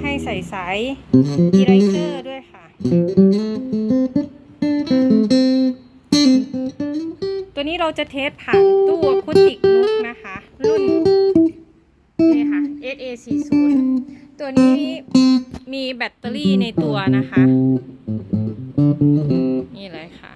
ให้ใส่สายอีไรเซอร์ด้วยค่ะ ตัวนี้เราจะเทสผ่านตู้คุติกนุกนะคะ รุ่นนี่ค่ะ SA40 ตัวนี้ มีแบตเตอรี่ในตัวนะคะ นี่เลยค่ะ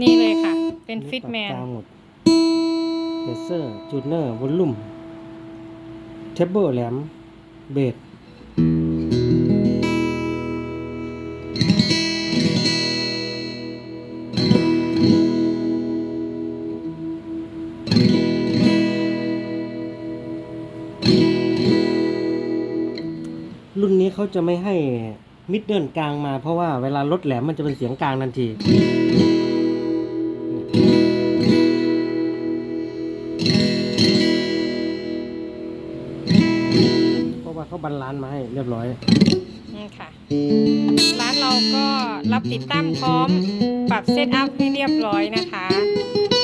นี่เลยค่ะ เป็นฟิตแมนปากกาหมดเลเซอร์ จูเนอร์วอลลุ่มเทเบิลแหลมเบสรุ่นนี้เขาจะไม่ให้มิดเดิลกลางมาเพราะว่าเวลารถแหลมมันจะเป็นเสียงกลางทันที ว่าเขาบันลานมาให้เรียบร้อยนี่ค่ะ ร้านเราก็รับติดตั้งพร้อมปรับเซตอัพให้เรียบร้อยนะคะ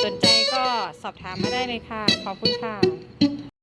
สนใจก็สอบถามมาได้เลยค่ะ ขอบคุณค่ะ